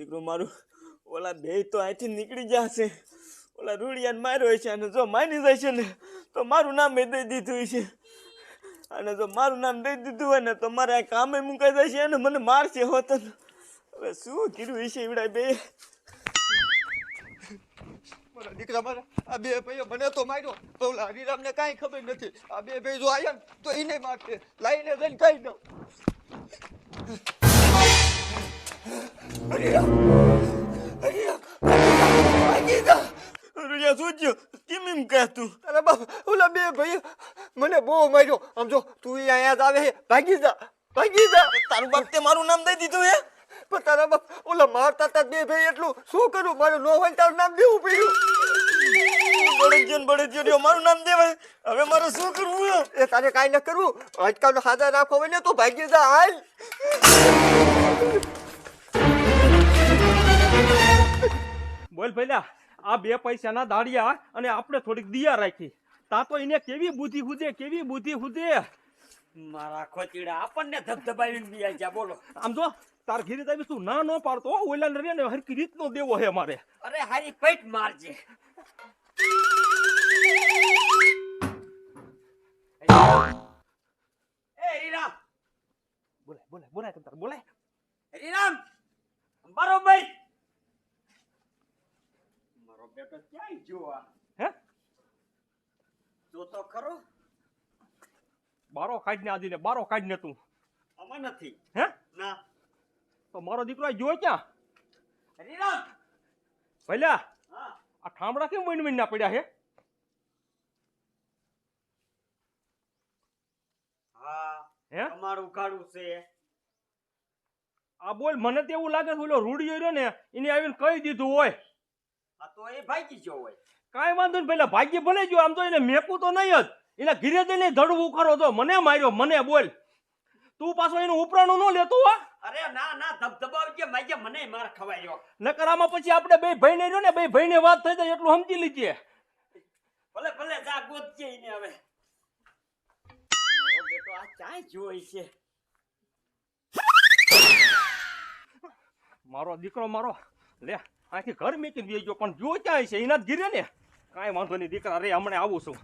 દીકરો મારું, ઓલા બે તો અહીંથી નીકળી જશે. ઓલા રૂડિયાને માર્યો છે અને જો માની છે ને, તો મારું નામ એ દઈ દીધું છે અને જો મારું નામ દઈ દીધું હોય ને, તો મારે આ કામે મુકાઈ જાય છે અને મને મારશે હોત હવે શું કર્યું છે એવડા બે? મારા દીકરા મારા, આ બે ભાઈઓ મને તો માર્યો. તો ઓલા હરિરામને કાંઈ ખબર નથી. આ બે ભાઈ જો આવ્યા તો એને મારશે. લાઈને જઈને કહી દઉં. શું થયું કેમ એમ કહેતું તારા બાપ ઓલા બે ભાઈ મને બહુ માર્યો આમ જો તું અહીંયા જ આવે ભાગી જા ભાગી જા તારું બાપ તે મારું નામ દઈ દીધું હે પણ તારા બાપ ઓલા મારતા તા બે ભાઈ એટલું શું કરું મારું નો હોય તારું નામ દેવું પડ્યું બળદજો ને બળદજો મારું નામ દેવાય હવે મારે શું કરવું એ તારે કાંઈ ન કરવું આજકાલનો હાજર રાખો હોય ને તો ભાગી જા હાલ બોલ ભઈલા આ બે પૈસાના દાડિયા અને આપણે થોડીક દિયા રાખી. તા તો એને કેવી બુદ્ધિ હુજે કેવી બુદ્ધિ હુજે મારા ખોચીડા આપણને ધબધબાવીને બી જા બોલો. આમ જો તાર ઘીરે તાવી તું ના ન પાડતો ઓલા ને રે ને હરકી રીતનો દેવો હે મારે. અરે હારી પેટ મારજે. એ રીરા બોલાય બોલાય બોલાય તમ તાર બોલાય. રીરામ બરોબર બેટો ક્યાંય જોવા હે? જો ખરો. બારો કાઢ આદીને બારો કાઢ ને તું. આમાં નથી. હે? ના. તો મારો દીકરો આ ક્યાં? હરીરામ! ભઈલા આ ઠામડા કેમ વઈન વઈન ના પડ્યા હે? હા હે? તમારું કાળું છે. આ બોલ મને તો એવું લાગે છે ઓલો રૂડિયો રહ્યો ને એને આવીને કહી દીધું હોય. તો એ ભાગી ગયો હોય. કાંઈ વાંધો નહીં પેલા ભાગ્ય ભલે જો આમ તો એને મેકું તો નહીં જ. એના ઘીરે જઈને ધડવું ઉખાડો તો મને માર્યો મને બોલ. તું પાછો એનું ઉપરાણું ન લેતો હો. અરે ના ના ધબધબાવજે માજે મને માર ખવાયો. નકર આમાં પછી આપણે બે ભાઈને રહ્યો ને બે ભાઈને વાત થઈ જાય એટલું સમજી લીજે. ભલે ભલે જા ગોતજે ઈને હવે. બેટો આ ક્યાંય જોઈ છે? મારો દીકરો મારો. લે આખી ઘર મેકીને દે ગયો, પણ જો ક્યાંય છે, એના જ ઘીરે ને. કાંઈ વાંધો નહીં, દીકરા, રે, હમણાં આવું છું.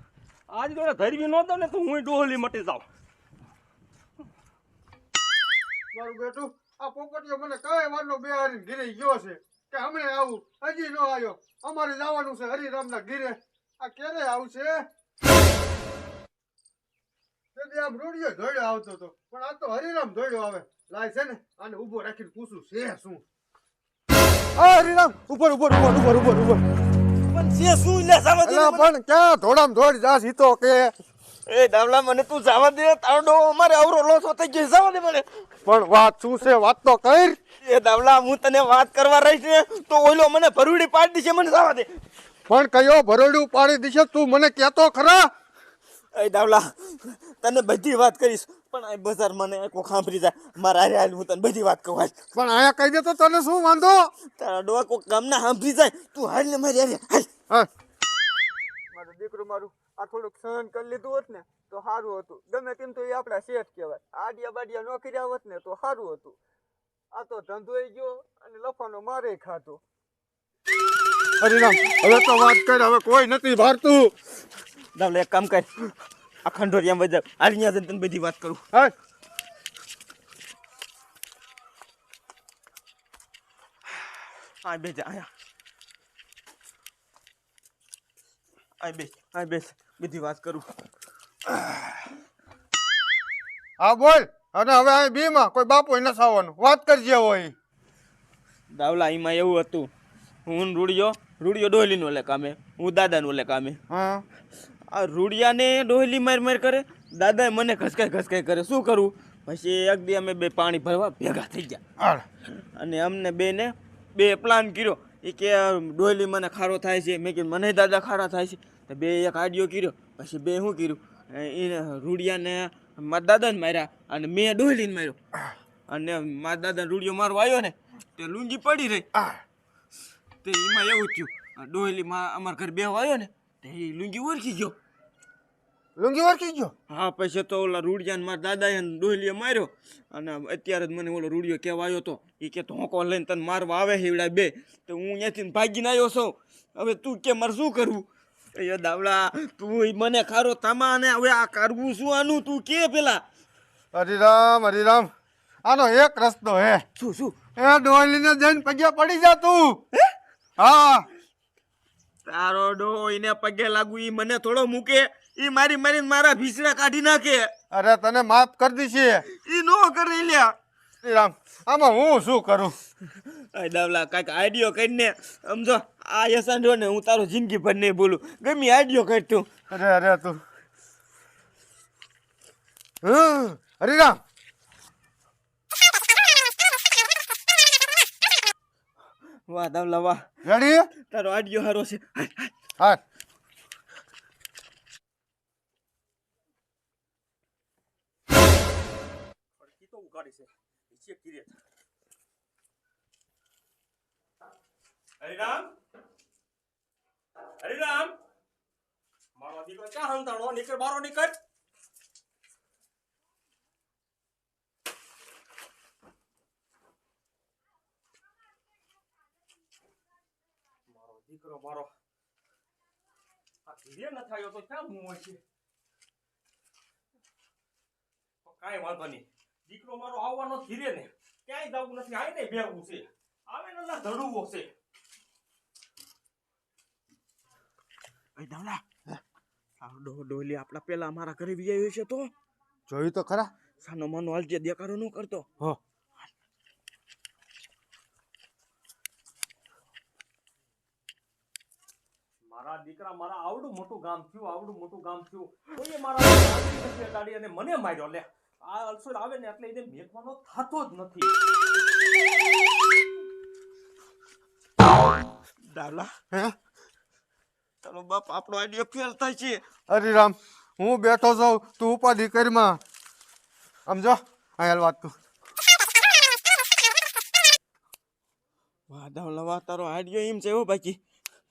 આજ તો ધરવી ન દઉં ને તો હું ડોહલી મટી જાઉં. મારું બેટું, આ પોપટીઓ મને કઈ વારનો બે હારી ગીરે ગયો છે કે હમણાં આવું. હજી ન આવ્યો. અમારે જવાનું છે હરિરામના ગીરે આ ક્યારે આવશે? તેથી આમ રોડિયો ધોડ્યો આવતો હતો પણ આ તો હરિરામ ધોડ્યો આવે. લાય છે ને, આને ઊભો રાખીને પૂછું છે શું. હરિરામ ઉપર ઉપર ઉપર ઉપર ઉપર ઉપર પણ છે શું લે જવા દે. પણ ક્યાં ધોડામ ધોડ જાસ ઈ તો કે. એ ડાવલા મને તું જવા દે તારો અમારે અવરો લોસો થઈ ગયો જવા દે મને. પણ વાત શું છે વાત તો કર. એ ડાવલા હું તને વાત કરવા રહી છે તો ઓલો મને ભરૂડી પાડી દેશે મને જવા દે. પણ કયો ભરોડું પાડી દીશે તું મને કહેતો ખરા? એ ડાવલા તને બધી વાત કરીશ. પણ આ બજાર મને કોઈ સાંભળી જાય. મારા હાલ હું તને બધી વાત કહું પણ આયા કહી દે તો તને શું વાંધો? તારા ડોવા કોઈ ગામના સાંભળી જાય. તું હાલ ને મારી હાલ. હા. મારું દીકરું મારું આ થોડુંક સહન કરી લીધું હોત ને તો સારું હતું. ગમે તેમ તો એ આપણા શેઠ કહેવાય. આડિયા બાડિયા ન કર્યા હોત ને તો સારું હતું. આ તો ધંધોય ગયો અને લફાનો મારે ખાતો હરિરામ હવે તો વાત કર હવે કોઈ નથી ભારતું. ડાવલા એક કામ કર. આ ખંડોરિયામાં બધા હાલ જઈને તને બધી વાત કરું. હા આ બે આયા. આ બેસ આ બેસ. બધી વાત કરું. હા બોલ. અને હવે આ બીમાં કોઈ બાપુ ન આવવાનું વાત કરજે હોય દાવલા એમાં એવું હતું. હું રૂડિયો રૂડિયો ડોલીનું ઓલે કામે. હું દાદાનું ઓલે કામે. હા. આ રૂડિયાને ડોહલી માર માર કરે. દાદાએ મને ઘસકાઈ ઘસકાઈ કરે. શું કરું? પછી એક દી અમે બે પાણી ભરવા ભેગા થઈ ગયા. અને અમને બેને બે પ્લાન કર્યો. એ કે ડોહલી મને ખારો થાય છે. મેં કીધું મને દાદા ખારા થાય છે. તો બે એક આડિયો કર્યો. પછી બે શું કર્યું? એને રૂડિયાને મારા દાદાને માર્યા અને મેં ડોહલીને માર્યો. અને મારા દાદાને રૂડિયો મારવા આવ્યો ને તે લુંગી પડી રહી. તે એમાં એવું થયું. આ ડોહલી માં અમારા ઘર બેહવા આવ્યો ને એ લુંગી ઓળખી ગયો? લુંગી ઓળખી ગયો? હા પછી તો ઓલા રૂડિયાને મારા દાદાએ ને ડોહલીએ માર્યો. અને અત્યારે જ મને ઓલો રૂડિયો કહેવા આવ્યો હતો એ કે ધોકો લઈને તને મારવા આવે હેવડા બે. તો હું અહીંયાથી ભાગીને આવ્યો છું. હવે તું કે મારે શું કરવું? એ દાવડા તું મને ખારો તામા અને હવે આ કરવું શું? આનું તું કે પેલા? હરિરામ હરિરામ. આનો એક રસ્તો હે. શું શું? એ ડોહલીને જઈને પગ્યા પડી જા તું. હા. તારો ડો એને પગે લાગુ ઈ મને થોડો મૂકે. ઈ મારી મારીને મારા ભીસડા કાઢી નાખે. અરે તને માફ કરી દીધી ઈ નો કરી લ્યા. રામ આમાં હું શું કરું? આ દાવલા કાંઈક આઈડિયો કરીને સમજો આ યસાંડો ને હું તારો જિંદગી ભર નહીં બોલું ગમે આઈડિયો કર તું. અરે અરે તું. અરે હરિરામ. વાહ દમ લવા. રેડી તારો આઈડિયો હારો છે. હા તો ઉગાડી છે. છે. કિરે હરિરામ? હરિરામ? મારો દીકરો ક્યાં હંતાણો નીકળ બારો નીકળ. દીકરો મારો આ ધીરે ન થયો તો ક્યાં હું હોય છે? કાંઈ વાંધો નહીં. દીકરો મારો આવવાનો ધીરે ને. ક્યાંય જવું નથી આવીને ભેગું છે. આવે ને ધડુવો છે. દાવલા ડોલી આપણા પેલા અમારા ઘરે બી આવ્યો છે તો. જોયું તો ખરા. સાનો માનો હાલજે દેખાડો ન કરતો. હો મારા દીકરા મારા આવડું મોટું ગામ થયું આવડું મોટું ગામ થયું. કોઈએ મારા કાઢી અને મને માર્યો. લે આ અલસોડ આવે ને એટલે એને મેઘવાનો થતો જ નથી. હે? તારો બાપ આપણો આઈડિયો ફેલ થાય છે. હરિરામ હું બેઠો છું તું ઉપાધિ કરીમાં. સમજો? અહીંયા વાત તું વાહ દાવલા વાહ તારો આઈડિયો એમ છે એવો બાકી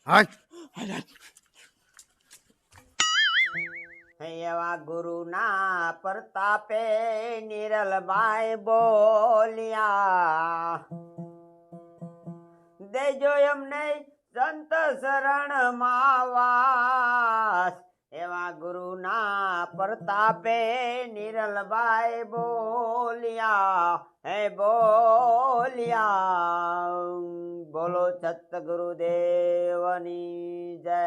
હા એવા ગુરુના પ્રતાપે નિરલબાઈ બોલ્યા, દેજો એમને સંત શરણ માવાસ એવા ગુરુના પ્રતાપે નિરલબાઈ બોલ્યા, હે બોલ્યા. બોલો સતગુરુદેવની જય.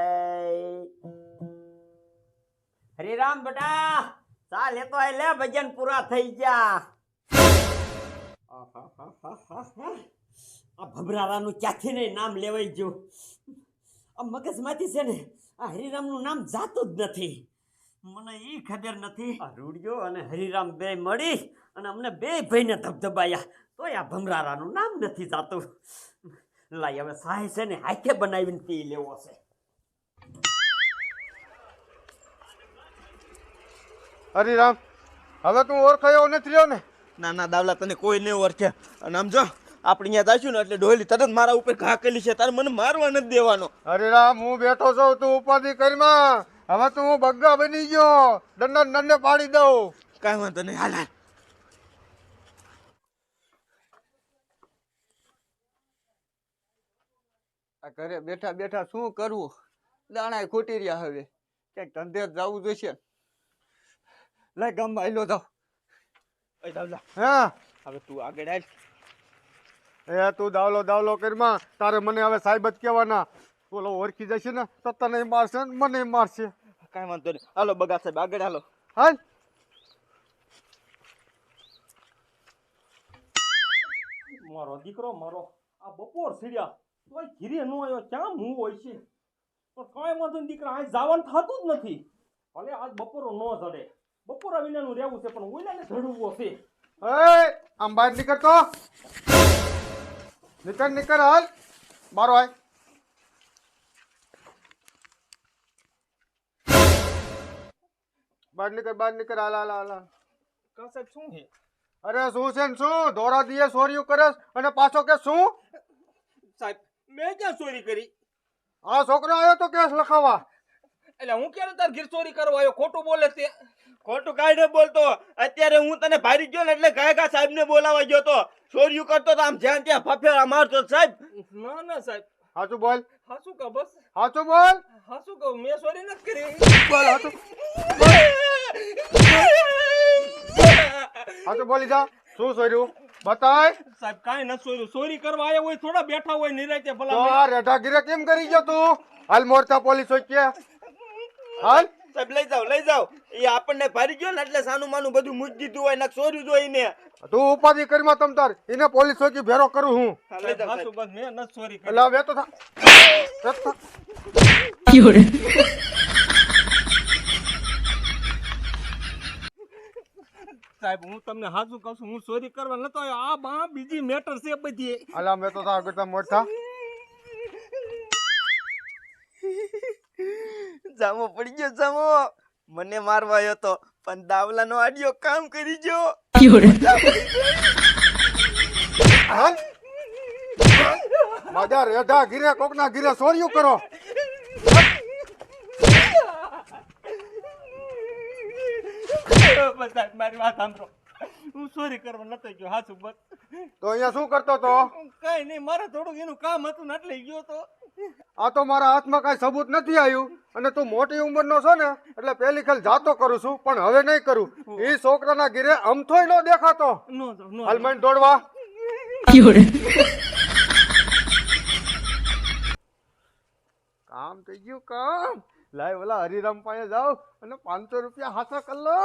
હરિરામ બેટા, ચાલ એ તો આય લે ભજન પૂરા થઈ ગયા. આ ભભરારાનું ક્યાંથી નહીં નામ લેવાઈ ગયું આ મગજમાંથી છે ને, આ હરિરામનું નામ જાતું જ નથી. મને એ ખબર નથી. આ રૂડિયો અને હરિરામ બે મળી અને અમને બે ભાઈને ધબધબાયા. તોય આ ભમરારાનું નામ નથી જાતું. લાય હવે સાહે છે ને હાથે બનાવીને પી લેવો છે. હરિરામ હવે તું ઓળખાયો નથી રહ્યો ને? ના ના દાવલા તને કોઈ નહીં ઓળખે. અને આમ જો આપણે અહીંયા જાશું ને એટલે ડોયલી તરત મારા ઉપર ઘા કરી છે. તારે મને મારવા નથી દેવાનો. હરિરામ હું બેઠો છું તું ઉપાધિ કરીમાં. હવે તું હું બગ્ગા બની ગયો. દંડ દંડે પાડી દઉં. કાંઈ વાંધો નહીં. હાલ હાલ. આ ઘરે બેઠા બેઠા શું કરવું દાણા ખોટી રહ્યા હવે. ક્યાંક ધંધે જવું જોઈશે. લાય ગામમાં આવેલો જાવ. હા. હવે તું આગળ એ તું દાવલો દાવલો કરીમાં. તારે મને હવે સાહેબ જ કહેવાના. બોલો ઓળખી જશે ને તો તને મારશે ને મને મારશે. કાંઈ વાંધો નહીં. હાલો બગા સાહેબ આગળ હાલો. હાલ. મારો દીકરો મારો. આ બપોર સીડ્યા. તોય ઘીરે નો આવ્યો. ક્યાં હું હોય છે? પણ કાંઈ વાંધો દીકરા અહીં જવાનું થતું જ નથી. ભલે આજ બપોરો ન જડે. બપોરા વિનાનું રહેવું છે પણ ઓલાને જડવું છે એ આમ બહાર નીકળતો નીકળ નીકળ હાલ. બારો આય. બહાર નીકળ બહાર નીકળ હાલ હાલ હાલ. કા સાહેબ શું છે? અરે શું છે ને શું? ધોરા દિયે સોર્યું કરસ અને પાછો કે શું? સાહેબ મેં ક્યાં ચોરી કરી? આ છોકરો આવ્યો તો કેસ લખાવા. એટલે હું ક્યારે તાર ઘીર ચોરી કરવા આવ્યો ખોટું બોલે તે. ખોટું કાંઈ ન બોલતો. અત્યારે હું તને ભારી ગયો ને એટલે ગાયકા સાહેબ ને બોલાવા ગયો તો. ચોર્યું કરતો તો આમ જ્યાં ત્યાં ફફેરા મારતો સાહેબ. ના ના સાહેબ. હાચું બોલ. હાચું કહો બસ. હાચું બોલ. હાચું કહું મેં ચોરી નથી કરી. બોલ હાચું. હાચું બોલી જા. શું સોર્યું બતાય. સાહેબ કાઈ ન ચોર્યું ચોરી કરવા આવ્યા હોય થોડા બેઠા હોય નિરાતે તો ભલા આ રેઢા ગીરે કેમ કરી ગયો તું? હાલ મોરતા પોલીસ હોય કે. હાલ. સાહેબ લઈ જાવ લઈ જાવ એ આપણને ભારી ગયો ને એટલે સાનું માનું બધું મૂકી દીધું હોય ને ચોર્યું જો એને. તું ઉપાધિ કરીમાં તમ તાર. એને પોલીસ ચોકી ભેરો કરું હું. એટલે હવે તો થા વેત થા. સાહેબ હું તમને હાજું કહું છું હું ચોરી કરવા નતો આ બા બીજી મેટર છે બધી. અલા મેં તો તા કરતા મોટા. જામો પડી ગયો જામો. મને મારવા આવ્યો તો પણ દાવલાનો આડિયો કામ કરી ગયો. મજા માજા રેઢા ગીરે કોકના ગીરે સોર્યું કરો. બસ મારી વાત સાંભળો. હું ચોરી કરવા નતો ગયો હાસું બસ તો અહીંયા શું કરતો તો? કઈ નહીં મારે થોડુંક એનું કામ હતું ને એટલે ગયો તો. આ તો મારા હાથમાં કાંઈ સબૂત નથી આવ્યું. અને તું મોટી ઉંમરનો છો ને એટલે પેલી ખેલ જાતો કરું છું પણ હવે નહીં કરું. એ છોકરાના ઘીરે અમથોય નો દેખાતો. નો જાવ નો દોડવા. કામ થઈ ગયું કામ. લાય ઓલા હરિરામ પાસે જાઓ અને પાંચસો રૂપિયા હાથા કર લો.